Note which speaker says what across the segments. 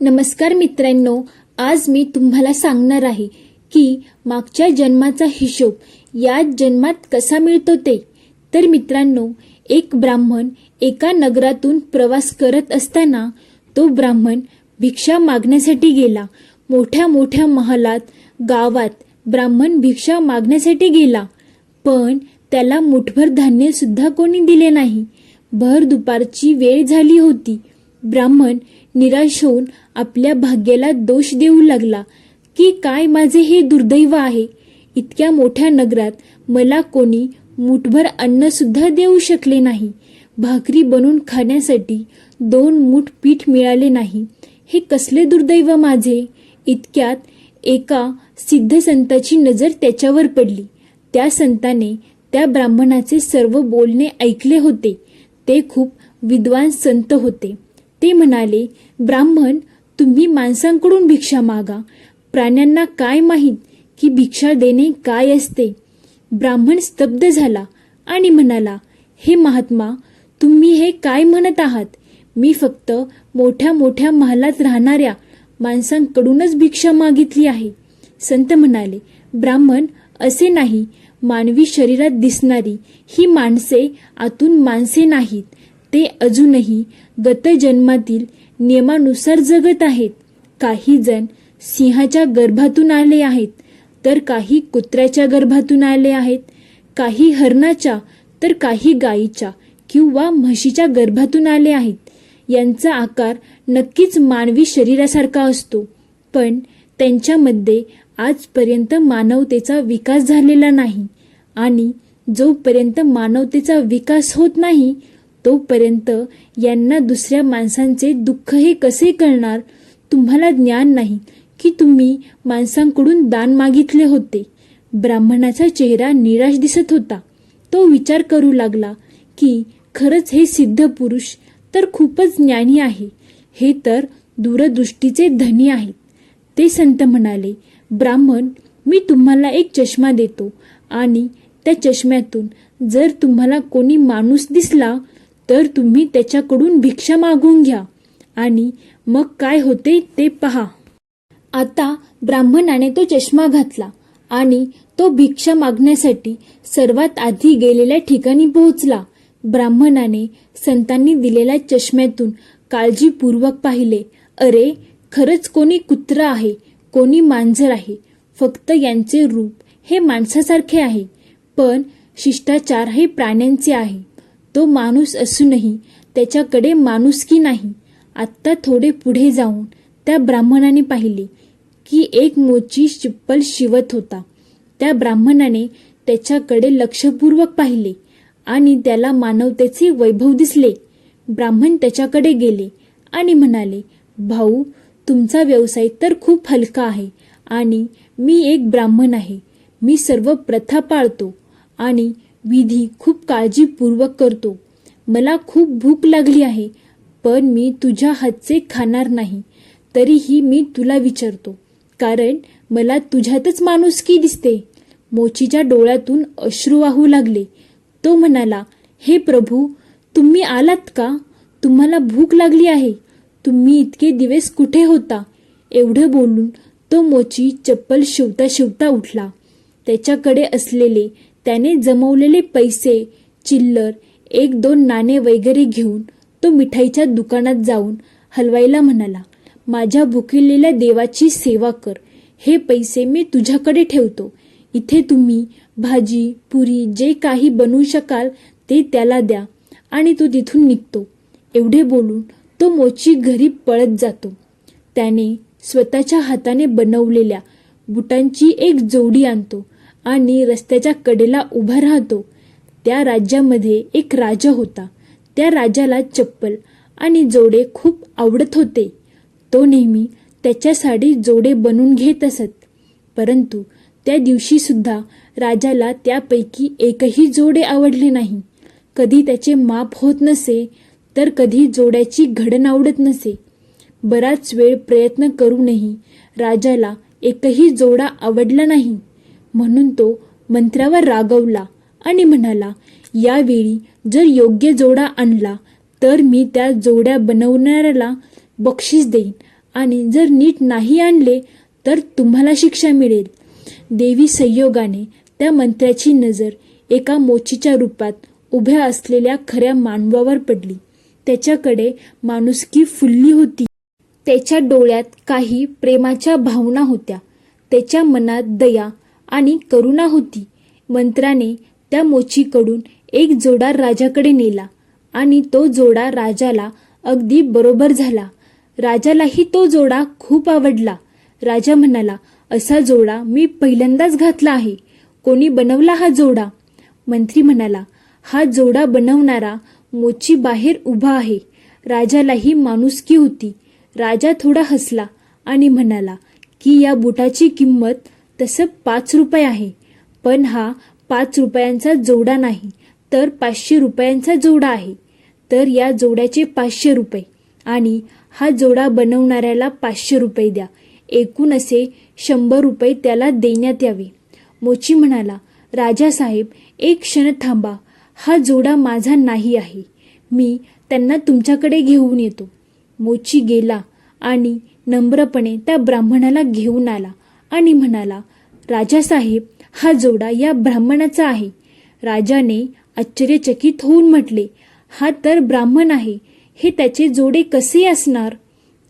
Speaker 1: नमस्कार मित्रांनो आज मी तुम्हाला सांगणार आहे की मागच्या जन्माचा हिशोब या जन्मात कसा मिळतो ते. तर मित्रांनो एक ब्राह्मण एका नगरातून प्रवास करत असताना तो ब्राह्मण भिक्षा मागण्यासाठी गेला. मोठ्या मोठ्या महालात गावात ब्राह्मण भिक्षा मागण्यासाठी गेला. पण त्याला मुठभर धान्य सुद्धा कोणी दिले नाही. भर दुपारची वेळ झाली होती. ब्राह्मण निराश होऊन आपल्या भाग्याला दोष देऊ लागला की काय माझे हे दुर्दैव आहे? इतक्या मोठ्या नगरात मला कोणी मुठभर अन्नसुद्धा देऊ शकले नाही. भाकरी बनवून खाण्यासाठी दोन मूठ पीठ मिळाले नाही. हे कसले दुर्दैव माझे इतक्यात एका सिद्ध संताची नजर त्याच्यावर पडली. त्या संताने त्या ब्राह्मणाचे सर्व बोलणे ऐकले होते. ते खूप विद्वान संत होते. ते म्हणाले ब्राह्मण तुम्ही माणसांकडून भिक्षा मागा. प्राण्यांना काय माहीत की भिक्षा देणे काय असते? ब्राह्मण स्तब्ध झाला आणि म्हणाला हे महात्मा तुम्ही हे काय म्हणत आहात? मी फक्त मोठ्या मोठ्या महालात राहणाऱ्या माणसांकडूनच भिक्षा मागितली आहे. संत म्हणाले ब्राह्मण असे नाही. मानवी शरीरात दिसणारी ही माणसे आतून माणसे नाहीत. ते अजूनही गतजन्मातील नियमानुसार जगत आहेत. काही जण सिंहाच्या गर्भातून आले आहेत तर काही कुत्र्याच्या गर्भातून आले आहेत काही हरणाच्या तर काही गायीच्या किंवा म्हशीच्या गर्भातून आले आहेत. यांचा आकार नक्कीच मानवी शरीरासारखा असतो पण त्यांच्यामध्ये आजपर्यंत मानवतेचा विकास झालेला नाही आणि जोपर्यंत मानवतेचा विकास होत नाही तोपर्यंत यांना दुसऱ्या माणसांचे दुःख हे कसे कळणार? तुम्हाला ज्ञान नाही की तुम्ही माणसांकडून दान मागितले होते. ब्राह्मणाचा चेहरा निराश दिसत होता. तो विचार करू लागला की खरंच हे सिद्ध पुरुष तर खूपच ज्ञानी आहे. हे तर दूरदृष्टीचे धनी आहेत. ते संत म्हणाले ब्राह्मण मी तुम्हाला एक चष्मा देतो. आणि त्या चष्म्यातून जर तुम्हाला कोणी माणूस दिसला तर तुम्ही त्याच्याकडून भिक्षा मागून घ्या. आणि मग काय होते ते पहा. आता ब्राह्मणाने तो चष्मा घातला आणि तो भिक्षा मागण्यासाठी सर्वात आधी गेलेल्या ठिकाणी पोहोचला. ब्राह्मणाने संतांनी दिलेल्या चष्म्यातून काळजीपूर्वक पाहिले. अरे खरंच कोणी कुत्र आहे कोणी मांजर आहे फक्त यांचे रूप हे माणसासारखे आहे पण शिष्टाचार हे प्राण्यांचे आहे. तो माणूस असूनही त्याच्याकडे माणुसकी नाही? आत्ता थोडे पुढे जाऊन त्या ब्राह्मणाने पाहिले की एक मोची चिप्पल शिवत होता. त्या ब्राह्मणाने त्याच्याकडे लक्षपूर्वक पाहिले आणि त्याला मानवतेचे वैभव दिसले. ब्राह्मण त्याच्याकडे गेले आणि म्हणाले भाऊ तुमचा व्यवसाय तर खूप हलका आहे आणि मी एक ब्राह्मण आहे. मी सर्व प्रथा पाळतो आणि विधी खूप काळजीपूर्वक करतो. मला खूप भूक लागली आहे पण मी तुझ्या हातचे खाणार नाही. तरीही मी तुला विचारतो कारण मला तुझ्यातच माणुसकी दिसते. मोचीच्या डोळ्यातून अश्रू वाहू लागले. तो म्हणाला हे प्रभू तुम्ही आलात का? तुम्हाला भूक लागली आहे. तुम्ही इतके दिवस कुठे होता? एवढं बोलून तो मोची चप्पल शिवता शिवता उठला. त्याच्याकडे असलेले त्याने जमवलेले पैसे चिल्लर एक दोन नाणे वगैरे घेऊन तो मिठाईच्या दुकानात जाऊन हलवाईला म्हणाला माझ्या भुकिलेल्या देवाची सेवा कर. हे पैसे मी तुझ्याकडे ठेवतो. इथे तुम्ही भाजी पुरी जे काही बनवू शकाल ते त्याला द्या आणि तो तिथून निघतो. एवढे बोलून तो मोची घरी पळत जातो. त्याने स्वतःच्या हाताने बनवलेल्या बुटांची एक जोडी आणतो. आणि रस्त्याच्या कडेला उभा राहतो. त्या राज्यामध्ये एक राजा होता. त्या राजाला चप्पल आणि जोडे खूप आवडत होते. तो नेहमी त्याच्यासाठी जोडे बनवून घेत असत. परंतु त्या दिवशीसुद्धा राजाला त्यापैकी एकही जोडे आवडले नाही. कधी त्याचे माप होत नसे तर कधी जोड्याची घडण आवडत नसे. बराच वेळ प्रयत्न करूनही राजाला एकही जोडा आवडला नाही. म्हणून तो मंत्र्यावर रागवला आणि म्हणाला यावेळी जर योग्य जोडा आणला तर मी त्या जोड्या बनवणाऱ्याला बक्षीस देईन. आणि जर नीट नाही आणले तर तुम्हाला शिक्षा मिळेल. देवी संयोगाने त्या मंत्र्याची नजर एका मोचीच्या रूपात उभ्या असलेल्या खऱ्या मानवावर पडली. त्याच्याकडे माणुसकी फुलली होती. त्याच्या डोळ्यात काही प्रेमाच्या भावना होत्या. त्याच्या मनात दया आणि करुणा होती. मंत्राने त्या मोचीकडून एक जोडा राजाकडे नेला आणि तो जोडा राजाला अगदी बरोबर झाला. राजालाही तो जोडा खूप आवडला. राजा म्हणाला असा जोडा मी पहिल्यांदाच घातला आहे. कोणी बनवला हा जोडा? मंत्री म्हणाला हा जोडा बनवणारा मोची बाहेर उभा आहे. राजालाही माणुसकी होती. राजा थोडा हसला आणि म्हणाला की या बुटाची किंमत तसं पाच रुपये आहे. पण हा पाच रुपयांचा जोडा नाही तर पाचशे रुपयांचा जोडा आहे. तर या जोड्याचे पाचशे रुपये. आणि हा जोडा बनवणाऱ्याला पाचशे रुपये द्या. एकूण असे शंभर रुपये त्याला देण्यात यावे. मोची म्हणाला राजासाहेब एक क्षण थांबा. हा जोडा माझा नाही आहे. मी त्यांना तुमच्याकडे घेऊन येतो. मोची गेला आणि नम्रपणे त्या ब्राह्मणाला घेऊन आला. आणि म्हणाला राजासाहेब हा जोडा या ब्राह्मणाचा आहे. राजाने आश्चर्यचकित होऊन म्हटले हा तर ब्राह्मण आहे. हे त्याचे जोडे कसे असणार?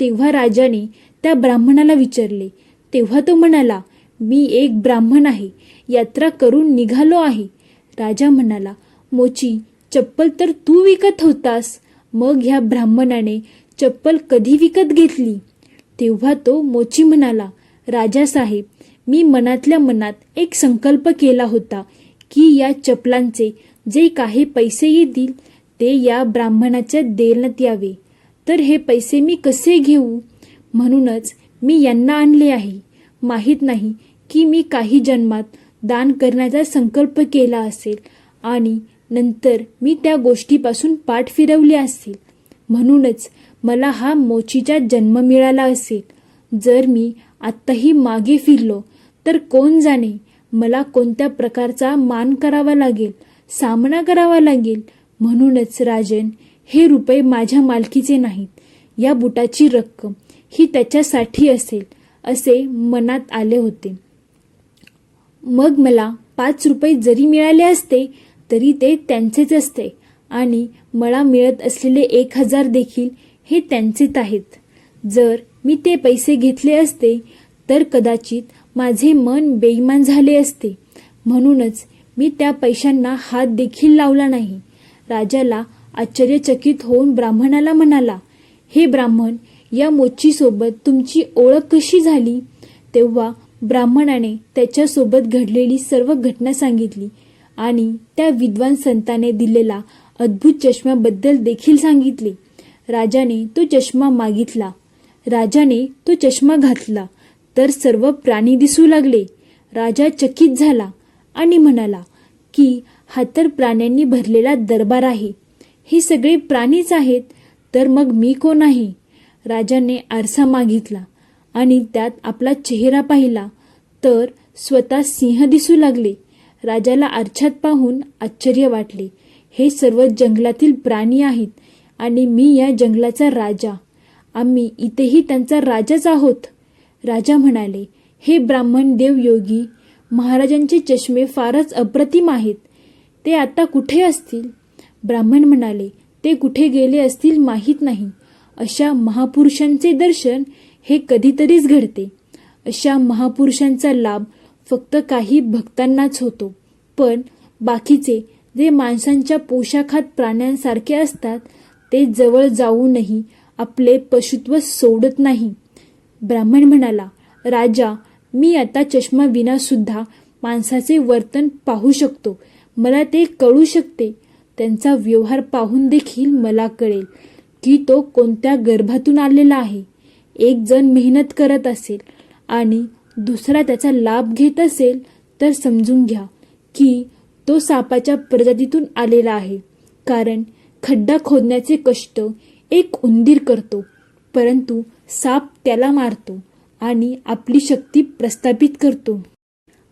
Speaker 1: तेव्हा राजाने त्या ब्राह्मणाला विचारले. तेव्हा तो म्हणाला मी एक ब्राह्मण आहे. यात्रा करून निघालो आहे. राजा म्हणाला मोची चप्पल तर तू विकत होतास. मग ह्या ब्राह्मणाने चप्पल कधी विकत घेतली? तेव्हा तो मोची म्हणाला राजासाहेब मी मनातल्या मनात एक संकल्प केला होता की या चपलांचे जे काही पैसे येतील ते या ब्राह्मणाच्या देण्यात यावे. तर हे पैसे मी कसे घेऊ? म्हणूनच मी यांना आणले आहे. माहीत नाही की मी काही जन्मात दान करण्याचा संकल्प केला असेल आणि नंतर मी त्या गोष्टीपासून पाठ फिरवली असेल. म्हणूनच मला हा मोचीचा जन्म मिळाला असेल. जर मी आत्ताही मागे फिरलो. तर कोण जाणे? मला कोणत्या प्रकारचा मान करावा लागेल? सामना करावा लागेल? म्हणूनच राजन हे रुपये माझ्या मालकीचे नाहीत. या बुटाची रक्कम ही त्याच्यासाठी असेल असे मनात आले होते. मग मला पाच रुपये जरी मिळाले असते तरी ते त्यांचेच असते आणि मला मिळत असलेले एक हजार देखील हे त्यांचेच आहेत. जर मी ते पैसे घेतले असते तर कदाचित माझे मन बेईमान झाले असते. म्हणूनच मी त्या पैशांना हात देखील लावला नाही. राजाला आश्चर्यचकित होऊन ब्राह्मणाला म्हणाला हे ब्राह्मण या मोचीसोबत तुमची ओळख कशी झाली? तेव्हा ब्राह्मणाने त्याच्यासोबत घडलेली सर्व घटना सांगितली आणि त्या विद्वान संताने दिलेला अद्भुत चष्म्याबद्दल देखील सांगितले. राजाने तो चष्मा मागितला राजाने तो चष्मा घातला तर सर्व प्राणी दिसू लागले. राजा चकित झाला आणि म्हणाला की हा तर प्राण्यांनी भरलेला दरबार आहे. हे सगळे प्राणीच आहेत तर मग मी कोण आहे? राजाने आरसा मागितला आणि त्यात आपला चेहरा पाहिला तर स्वतः सिंह दिसू लागले. राजाला आरशात पाहून आश्चर्य वाटले हे सर्व जंगलातील प्राणी आहेत आणि मी या जंगलाचा राजा. आम्ही इथेही त्यांचा राजाच आहोत. राजा म्हणाले हे ब्राह्मण देवयोगी महाराजांचे चष्मे फारच अप्रतिम आहेत. ते आता कुठे असतील? ब्राह्मण म्हणाले ते कुठे गेले असतील माहीत नाही. अशा महापुरुषांचे दर्शन हे कधीतरीच घडते. अशा महापुरुषांचा लाभ फक्त काही भक्तांनाच होतो. पण बाकीचे जे माणसांच्या पोशाखात प्राण्यांसारखे असतात ते जवळ जाऊनही आपले पशुत्व सोडत नाही. ब्राह्मण म्हणाला राजा मी आता चष्मा विनासुद्धा माणसाचे वर्तन पाहू शकतो. मला ते कळू शकते. त्यांचा व्यवहार पाहून देखील मला कळेल की तो कोणत्या गर्भातून आलेला आहे. एक जण मेहनत करत असेल आणि दुसरा त्याचा लाभ घेत असेल तर समजून घ्या की तो सापाच्या प्रजातीतून आलेला आहे. कारण खड्डा खोदण्याचे कष्ट एक उंदीर करतो परंतु साप त्याला मारतो आणि आपली शक्ती प्रस्थापित करतो.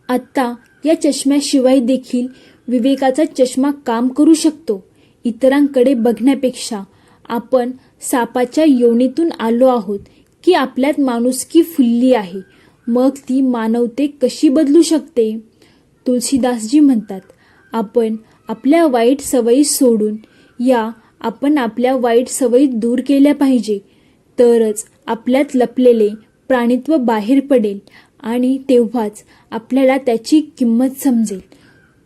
Speaker 1: आत्ता या चष्म्याशिवाय देखील विवेकाचा चष्मा काम करू शकतो. इतरांकडे बघण्यापेक्षा आपण सापाच्या योनीतून आलो आहोत की आपल्यात माणुसकी फुलली आहे. मग ती मानवते कशी बदलू शकते? तुलसीदासजी म्हणतात आपण आपल्या वाईट सवयी सोडून या आपण आपल्या वाईट सवयी दूर केल्या पाहिजे. तरच आपल्यात लपलेले प्राणित्व बाहेर पडेल आणि तेव्हाच आपल्याला त्याची किंमत समजेल.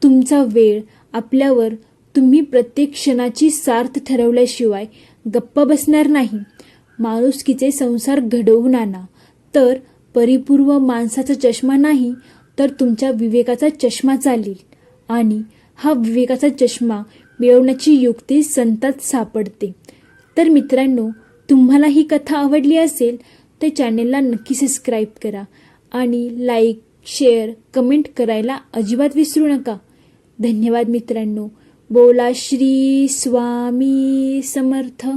Speaker 1: तुमचा वेळ आपल्यावर तुम्ही प्रत्येक क्षणाची सार्थ ठरवल्याशिवाय गप्प बसणार नाही. माणुसकीचे संसार घडवून आणा तर परिपूर्व माणसाचा चष्मा नाही तर तुमच्या विवेकाचा चष्मा चालेल. आणि हा विवेकाचा चष्मा मिळवण्याची युक्ती संतात सापडते. तर मित्रांनो तुम्हाला ही कथा आवडली असेल तर चॅनेलला नक्की सबस्क्राईब करा आणि लाईक शेअर कमेंट करायला अजिबात विसरू नका. धन्यवाद मित्रांनो. बोला श्री स्वामी समर्थ.